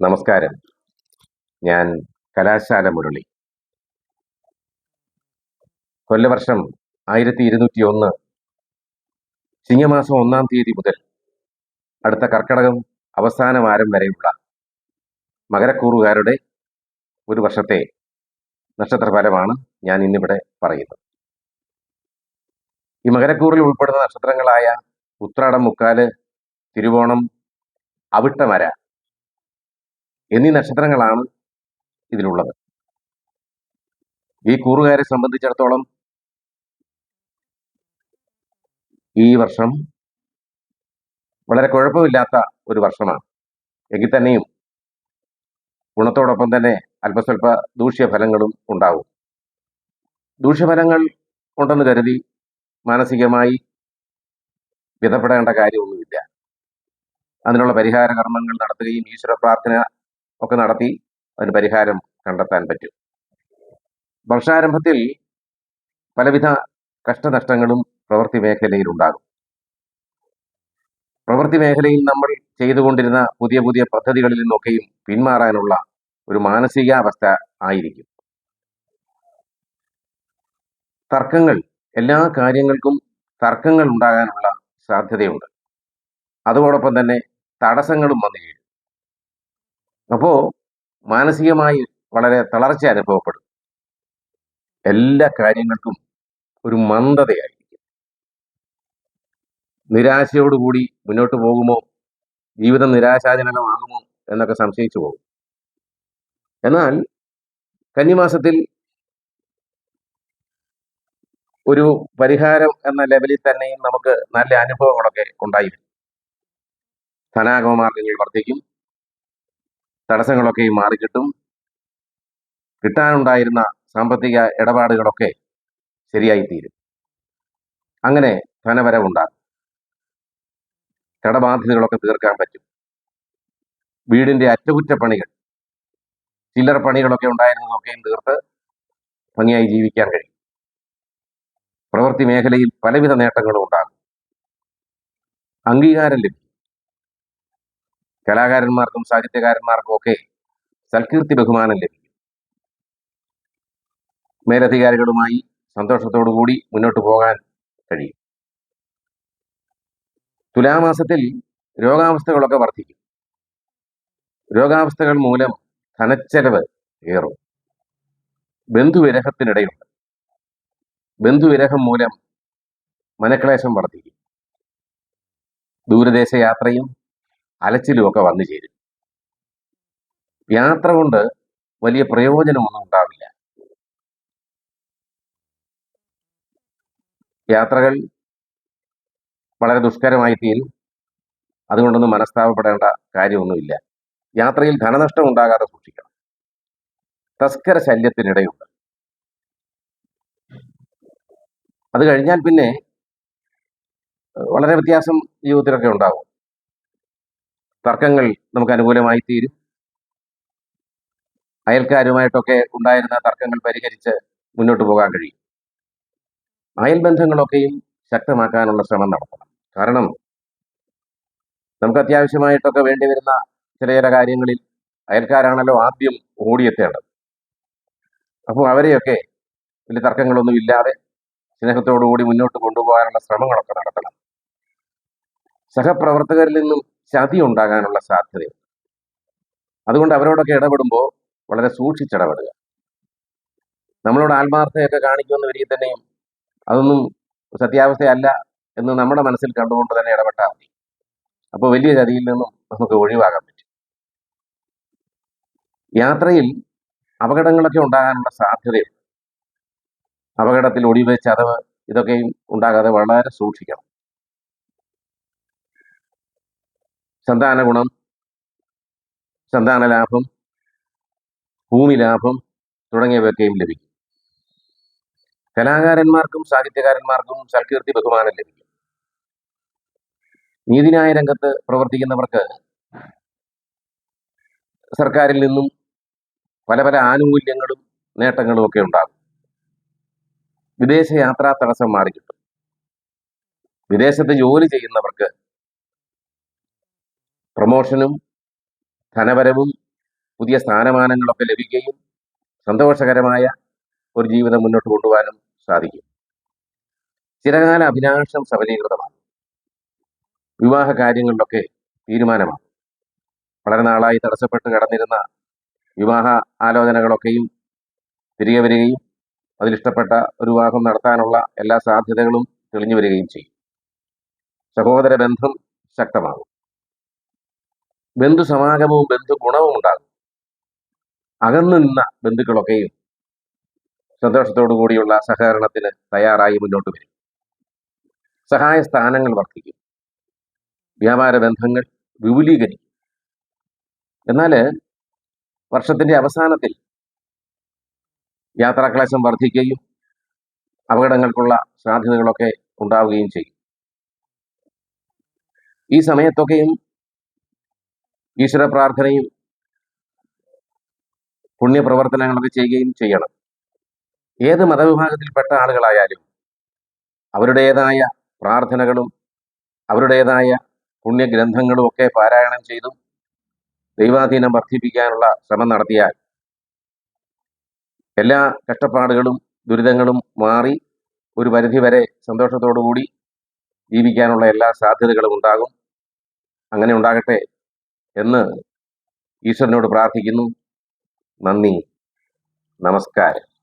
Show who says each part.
Speaker 1: നമസ്കാരം. ഞാൻ കലാശാല മുരളി. കൊല്ലവർഷം ആയിരത്തി ഇരുന്നൂറ്റി ഒന്ന് ചിങ്ങമാസം ഒന്നാം തീയതി മുതൽ അടുത്ത കർക്കടകം അവസാന വാരം വരെയുള്ള മകരക്കൂറുകാരുടെ ഒരു വർഷത്തെ നക്ഷത്രഫലമാണ് ഞാൻ ഇന്നിവിടെ പറയുന്നത്. ഈ മകരക്കൂറിൽ ഉൾപ്പെടുന്ന നക്ഷത്രങ്ങളായ ഉത്രാടം മുക്കാൽ തിരുവോണം അവിട്ടമര എന്നീ നക്ഷത്രങ്ങളാണ് ഇതിലുള്ളത്. ഈ കൂറുകാരെ സംബന്ധിച്ചിടത്തോളം ഈ വർഷം വളരെ കുഴപ്പമില്ലാത്ത ഒരു വർഷമാണ്. എങ്കിൽ തന്നെയും ഗുണത്തോടൊപ്പം തന്നെ അല്പസ്വല്പ ദൂഷ്യഫലങ്ങളും ഉണ്ടാവും. ദൂഷ്യഫലങ്ങൾ ഉണ്ടെന്ന് കരുതി മാനസികമായി വിധപ്പെടേണ്ട കാര്യമൊന്നുമില്ല. അതിനുള്ള പരിഹാര കർമ്മങ്ങൾ നടത്തുകയും ഈശ്വര പ്രാർത്ഥന ഒക്കെ നടത്തി അതിന് പരിഹാരം കണ്ടെത്താൻ പറ്റും. വർഷാരംഭത്തിൽ പലവിധ കഷ്ടനഷ്ടങ്ങളും പ്രവൃത്തി മേഖലയിൽ ഉണ്ടാകും. പ്രവൃത്തി മേഖലയിൽ നമ്മൾ ചെയ്തുകൊണ്ടിരുന്ന പുതിയ പുതിയ പദ്ധതികളിൽ നിന്നൊക്കെയും പിന്മാറാനുള്ള ഒരു മാനസികാവസ്ഥ ആയിരിക്കും. തർക്കങ്ങൾ എല്ലാ കാര്യങ്ങൾക്കും തർക്കങ്ങൾ ഉണ്ടാകാനുള്ള സാധ്യതയുണ്ട്. അതോടൊപ്പം തന്നെ തടസ്സങ്ങളും വന്നു ചേരും അപ്പോ മാനസികമായി വളരെ തളർച്ച അനുഭവപ്പെടും. എല്ലാ കാര്യങ്ങൾക്കും ഒരു മന്ദതയായിരിക്കും. നിരാശയോടുകൂടി മുന്നോട്ട് പോകുമോ? ജീവിതം നിരാശാജനകമാകുമോ? എന്നൊക്കെ സംശയിച്ചു പോകും. എന്നാൽ കന്നിമാസത്തിൽ ഒരു പരിഹാരം എന്ന ലെവലിൽ തന്നെയും നമുക്ക് നല്ല അനുഭവങ്ങളൊക്കെ ഉണ്ടായിരുന്നു. ധനാഗമ മാർഗങ്ങൾ വർദ്ധിക്കും. തടസ്സങ്ങളൊക്കെയും മാറിക്കിട്ടും. കിട്ടാനുണ്ടായിരുന്ന സാമ്പത്തിക ഇടപാടുകളൊക്കെ ശരിയായിത്തീരും. അങ്ങനെ ധനവരവുണ്ടാകും. കടബാധ്യതകളൊക്കെ തീർക്കാൻ പറ്റും. വീടിന്റെ അറ്റകുറ്റപ്പണികൾ ചില്ലറ പണികളൊക്കെ ഉണ്ടായിരുന്നതൊക്കെയും തീർത്ത് ഭംഗിയായി ജീവിക്കാൻ കഴിയും. പ്രവൃത്തി മേഖലയിൽ പലവിധ നേട്ടങ്ങളും ഉണ്ടാകും അംഗീകാരം ലഭിക്കും. കലാകാരന്മാർക്കും സാഹിത്യകാരന്മാർക്കും ഒക്കെ സൽകീർത്തി ബഹുമാനം ലഭിക്കും. മേലധികാരികളുമായി സന്തോഷത്തോടു കൂടി മുന്നോട്ട് പോകാൻ കഴിയും. തുലാമാസത്തിൽ രോഗാവസ്ഥകളൊക്കെ വർദ്ധിക്കും. രോഗാവസ്ഥകൾ മൂലം ധനച്ചെലവ് ഏറും. ബന്ധുവിരഹത്തിനിടയുണ്ട്. ബന്ധുവിരഹം മൂലം മനക്ലേശം വർദ്ധിക്കും. ദൂരദേശ യാത്രയും അലച്ചിലും ഒക്കെ വന്നു ചേരും. യാത്ര കൊണ്ട് വലിയ പ്രയോജനമൊന്നും ഉണ്ടാവില്ല. യാത്രകൾ വളരെ ദുഷ്കരമായി തീരും. അതുകൊണ്ടൊന്നും മനസ്താപപ്പെടേണ്ട കാര്യമൊന്നുമില്ല. യാത്രയിൽ ധനനഷ്ടം ഉണ്ടാകാതെ സൂക്ഷിക്കണം. തസ്കര ശല്യത്തിനിടയുണ്ട്. അത് കഴിഞ്ഞാൽ പിന്നെ വളരെ വ്യത്യാസം ജീവിതത്തിലൊക്കെ ഉണ്ടാവും. തർക്കങ്ങൾ നമുക്ക് അനുകൂലമായി തീരും. അയൽക്കാരുമായിട്ടൊക്കെ ഉണ്ടായിരുന്ന തർക്കങ്ങൾ പരിഹരിച്ച് മുന്നോട്ട് പോകാൻ കഴിയും. അയൽ ബന്ധങ്ങളൊക്കെയും ശക്തമാക്കാനുള്ള ശ്രമം നടത്തണം. കാരണം നമുക്ക് അത്യാവശ്യമായിട്ടൊക്കെ വേണ്ടി വരുന്ന ചില ചില കാര്യങ്ങളിൽ അയൽക്കാരാണല്ലോ ആദ്യം ഓടിയെത്തേണ്ടത്. അപ്പോൾ അവരെയൊക്കെ വലിയ തർക്കങ്ങളൊന്നും ഇല്ലാതെ സ്നേഹത്തോടുകൂടി മുന്നോട്ട് കൊണ്ടുപോകാനുള്ള ശ്രമങ്ങളൊക്കെ നടത്തണം. സഹപ്രവർത്തകരിൽ നിന്നും ചതി ഉണ്ടാകാനുള്ള സാധ്യതയുണ്ട്. അതുകൊണ്ട് അവരോടൊക്കെ ഇടപെടുമ്പോൾ വളരെ സൂക്ഷിച്ചിടപെടുക. നമ്മളോട് ആത്മാർത്ഥയൊക്കെ കാണിക്കുമെന്ന് വരിക തന്നെയും അതൊന്നും സത്യാവസ്ഥയല്ല എന്ന് നമ്മുടെ മനസ്സിൽ കണ്ടുകൊണ്ട് തന്നെ ഇടപെട്ടാൽ മതി. അപ്പോൾ വലിയ ചതിയിൽ നിന്നും നമുക്ക് ഒഴിവാകാൻ പറ്റും. യാത്രയിൽ അപകടങ്ങളൊക്കെ ഉണ്ടാകാനുള്ള സാധ്യതയുണ്ട്. അപകടത്തിൽ ഒടിവ് ചതവ് ഇതൊക്കെയും ഉണ്ടാകാതെ വളരെ സൂക്ഷിക്കണം. സന്താന ഗുണം സന്താന ലാഭം ഭൂമി ലാഭം തുടങ്ങിയവയൊക്കെയും ലഭിക്കും. കലാകാരന്മാർക്കും സാഹിത്യകാരന്മാർക്കും സൽകീർത്തി ബഹുമാനം ലഭിക്കും. നീതിന്യായ രംഗത്ത് പ്രവർത്തിക്കുന്നവർക്ക് സർക്കാരിൽ നിന്നും പല പല ആനുകൂല്യങ്ങളും നേട്ടങ്ങളും ഒക്കെ ഉണ്ടാകും. വിദേശ യാത്രാ തടസ്സം മാറിക്കിട്ടും. വിദേശത്ത് ജോലി ചെയ്യുന്നവർക്ക് പ്രമോഷനും ധനപരവും പുതിയ സ്ഥാനമാനങ്ങളൊക്കെ ലഭിക്കുകയും സന്തോഷകരമായ ഒരു ജീവിതം മുന്നോട്ട് കൊണ്ടുപോകാനും സാധിക്കും. ചിരകാല അഭിലാഷം സഫലീകൃതമാണ്. വിവാഹ കാര്യങ്ങളിലൊക്കെ തീരുമാനമാണ്. വളരെ നാളായി തടസ്സപ്പെട്ട് കിടന്നിരുന്ന വിവാഹ ആലോചനകളൊക്കെയും തിരികെ വരികയും അതിലിഷ്ടപ്പെട്ട ഒരു വിവാഹം നടത്താനുള്ള എല്ലാ സാധ്യതകളും തെളിഞ്ഞു വരികയും ചെയ്യും. സഹോദര ബന്ധം ശക്തമാകും. ബന്ധു സമാഗമവും ബന്ധു ഗുണവും ഉണ്ടാകും. അകന്നു നിന്ന ബന്ധുക്കളൊക്കെയും സന്തോഷത്തോടു കൂടിയുള്ള സഹകരണത്തിന് തയ്യാറായി മുന്നോട്ട് വരും. സഹായ സ്ഥാനങ്ങൾ വർദ്ധിക്കും. വ്യാപാര ബന്ധങ്ങൾ വിപുലീകരിക്കും. എന്നാൽ വർഷത്തിന്റെ അവസാനത്തിൽ യാത്രാക്ലേശം വർദ്ധിക്കുകയും അപകടങ്ങൾക്കുള്ള സാധ്യതകളൊക്കെ ഉണ്ടാവുകയും ചെയ്യും. ഈ സമയത്തൊക്കെയും ഈശ്വര പ്രാർത്ഥനയും പുണ്യപ്രവർത്തനങ്ങളൊക്കെ ചെയ്യുകയും ചെയ്യണം. ഏത് മതവിഭാഗത്തിൽപ്പെട്ട ആളുകളായാലും അവരുടേതായ പ്രാർത്ഥനകളും അവരുടേതായ പുണ്യഗ്രന്ഥങ്ങളും ഒക്കെ പാരായണം ചെയ്തും ദൈവാധീനം വർദ്ധിപ്പിക്കാനുള്ള ശ്രമം നടത്തിയാൽ എല്ലാ കഷ്ടപ്പാടുകളും ദുരിതങ്ങളും മാറി ഒരു പരിധിവരെ സന്തോഷത്തോടു കൂടി ജീവിക്കാനുള്ള എല്ലാ സാധ്യതകളും ഉണ്ടാകും. അങ്ങനെ ഉണ്ടാകട്ടെ എന്ന് ഈശ്വരനോട് പ്രാർത്ഥിക്കുന്നു. നന്ദി. നമസ്കാരം.